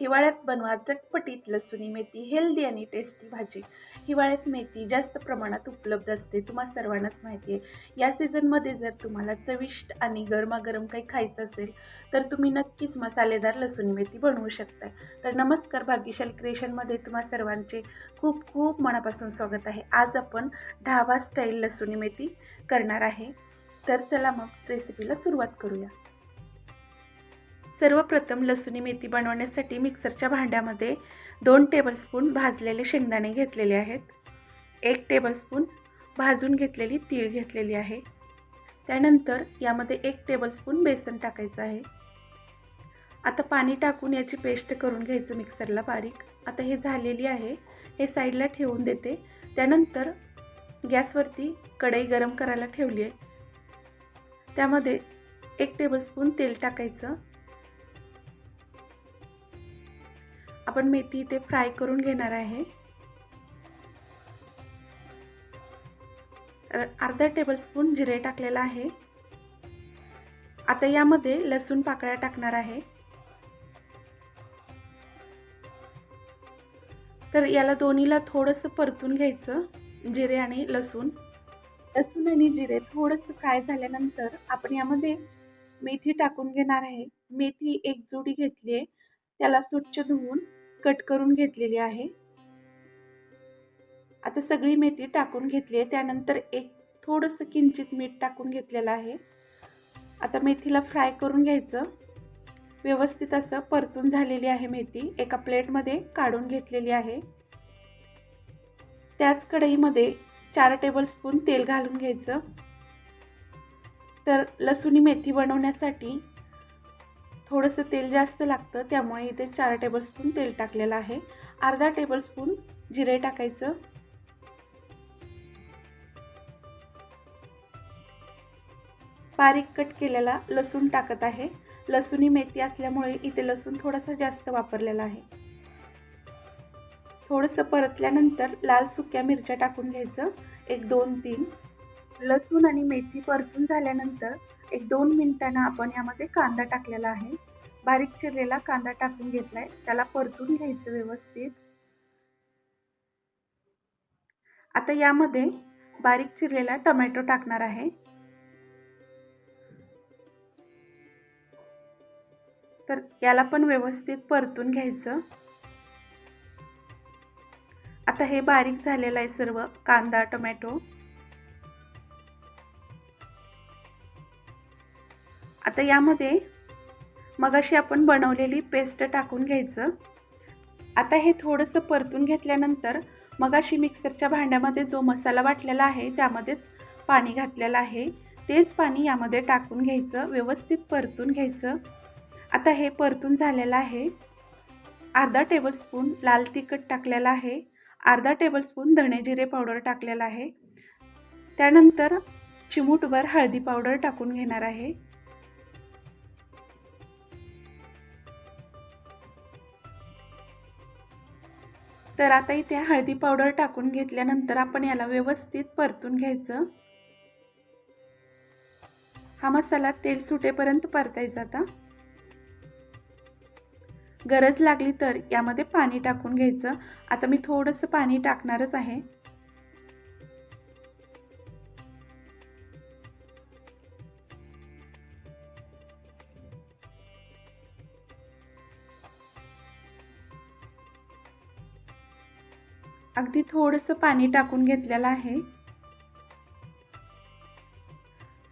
हिवाळ्यात बनवा चटपटीत लसुणी मेथी हेल्दी आणि टेस्टी भाजी. हिवाळ्यात मेथी जास्त प्रमाणात उपलब्ध असते तुम्हाला सर्वांनाच माहिती आहे. या सीझनमध्ये जर तुम्हाला चविष्ट आणि गरमागरम काही खायचं असेल तर तुम्ही नक्कीच मसालेदार लसुणी मेथी बनवू शकता तर नमस्कार भाग्यशाल क्रिएशनमध्ये तुम्हा सर्वांचे खूप खूप मनापासून स्वागत आहे. आज आपण ढाबा स्टाईल लसुणी मेथी करणार आहे. तर चला मग रेसिपीला सुरुवात करूया. सर्वप्रथम लसुणी मेथी बनवण्यासाठी मिक्सरच्या भांड्यामध्ये दोन टेबलस्पून भाजलेले शेंगदाणे घेतलेले आहेत. एक टेबलस्पून भाजून घेतलेली तीळ घेतलेली आहे. त्यानंतर यामध्ये एक टेबलस्पून बेसन टाकायचं आहे. आता पाणी टाकून याची पेस्ट करून घ्यायचं मिक्सरला बारीक. आता हे झालेली आहे. हे साईडला ठेवून देते. त्यानंतर गॅसवरती कढई गरम करायला ठेवली आहे. त्यामध्ये एक टेबलस्पून तेल टाकायचं. आपण मेथी इथे फ्राय करून घेणार आहे. अर्धा टेबलस्पून जिरे टाकलेला आहे. आता यामध्ये लसूण पाकळ्या टाकणार आहे. तर याला दोन्हीला थोडंसं परतून घ्यायचं जिरे आणि लसूण. लसूण आणि जिरे थोडंसं फ्राय झाल्यानंतर आपण यामध्ये मेथी टाकून घेणार आहे. मेथी एक जोडी घेतली आहे. त्याला स्वच्छ धुवून कट करून घेतलेली आहे. आता सगळी मेथी टाकून घेतली आहे. त्यानंतर एक थोडंसं किंचित मीठ टाकून घेतलेलं आहे. आता मेथीला फ्राय करून घ्यायचं. व्यवस्थित असं परतून झालेली आहे मेथी. एका प्लेटमध्ये काढून घेतलेली आहे. त्याच कढईमध्ये चार टेबलस्पून तेल घालून घ्यायचं. तर लसुणी मेथी बनवण्यासाठी थोडंसं तेल जास्त लागतं त्यामुळे इथे चार टेबलस्पून तेल टाकलेलं आहे. अर्धा टेबलस्पून जिरे टाकायचं. बारीक कट केलेला लसूण टाकत आहे. लसुणी मेथी असल्यामुळे इथे लसूण थोडासा जास्त वापरलेला आहे. थोडंसं परतल्यानंतर लाल सुक्या मिरच्या टाकून घ्यायचं. एक दोन तीन. लसूण आणि मेथी परतून झाल्यानंतर एक दोन मिनटांना आपण यामध्ये कांदा टाकलेला आहे. बारीक चिरलेला कांदा टाकून घेतला आहे त्याला परतून घ्यायचं व्यवस्थित. आता यामध्ये बारीक चिरलेला टोमॅटो टाकणार आहे. तर याला पण व्यवस्थित परतून घ्यायचं. आता हे बारीक झालेलं आहे सर्व कांदा टोमॅटो. आता यामध्ये मगाशी आपण बनवलेली पेस्ट टाकून घ्यायचं. आता हे थोडंसं परतून घेतल्यानंतर मगाशी मिक्सरच्या भांड्यामध्ये जो मसाला वाटलेला आहे त्यामध्येच पाणी घातलेलं आहे. तेच पाणी यामध्ये टाकून घ्यायचं व्यवस्थित परतून घ्यायचं. आता हे परतून झालेलं आहे. अर्धा टेबलस्पून लाल तिखट टाकलेलं आहे. अर्धा टेबलस्पून धणे जिरे पावडर टाकलेला आहे. त्यानंतर चिमूटभर हळदी पावडर टाकून घेणार आहे. तर आता इथे हळदी पावडर टाकून घेतल्यानंतर आपण याला व्यवस्थित परतून घ्यायचं. हा मसाला तेल सुटेपर्यंत परतायचा आता. गरज लागली तर यामध्ये पाणी टाकून घ्यायचं. आता मी थोडंसं पाणी टाकणारच आहे. अगदी थोडंसं पाणी टाकून घेतलेलं आहे.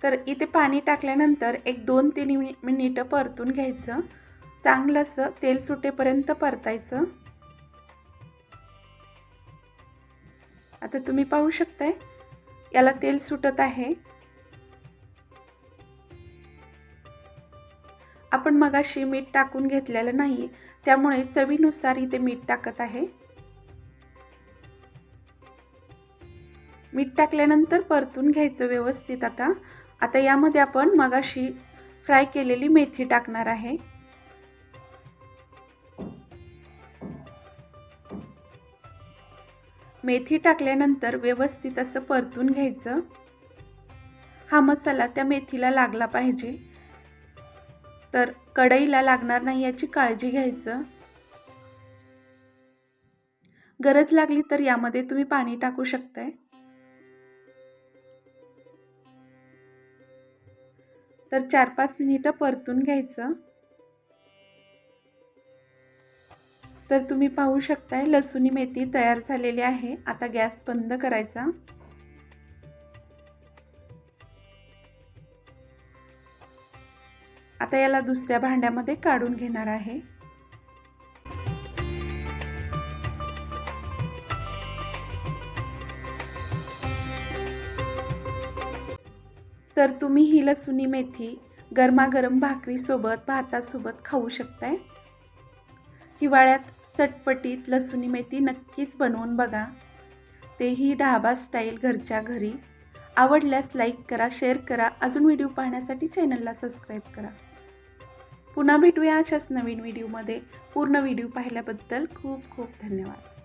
तर इथे पाणी टाकल्यानंतर एक दोन तीन मिनिटं परतून घ्यायचं. चांगलं असं तेल सुटेपर्यंत परतायचं. आता तुम्ही पाहू शकताय याला तेल सुटत आहे. आपण मगाशी मीठ टाकून घेतलेलं नाही त्यामुळे चवीनुसार इथे मीठ टाकत आहे. मीठ टाकल्यानंतर परतून घ्यायचं व्यवस्थित आता. आता यामध्ये आपण मगाशी फ्राय केलेली मेथी टाकणार आहे. मेथी टाकल्यानंतर व्यवस्थित असं परतून घ्यायचं. हा मसाला त्या मेथीला लागला पाहिजे. तर कढईला लागणार नाही याची काळजी घ्यायचं. गरज लागली तर यामध्ये तुम्ही पाणी टाकू शकताय. तर चार पाच मिनिटं परतून घ्यायचं. तर तुम्ही पाहू शकताय लसुणी मेथी तयार झालेली आहे. आता गॅस बंद करायचा. आता याला दुसऱ्या भांड्यामध्ये काढून घेणार आहे. तर तुम्ही ही लसुणी मेथी गरमागरम भाकरीसोबत भातासोबत खाऊ शकताय. हिवाळ्यात चटपटीत लसुणी मेथी नक्कीच बनवून बघा. तेही ढाबा स्टाईल घरच्या घरी. आवडल्यास लाईक करा शेअर करा. अजून व्हिडिओ पाहण्यासाठी चॅनलला सबस्क्राईब करा. पुन्हा भेटूया अशाच नवीन व्हिडिओमध्ये पूर्ण व्हिडिओ पाहिल्याबद्दल खूप खूप धन्यवाद.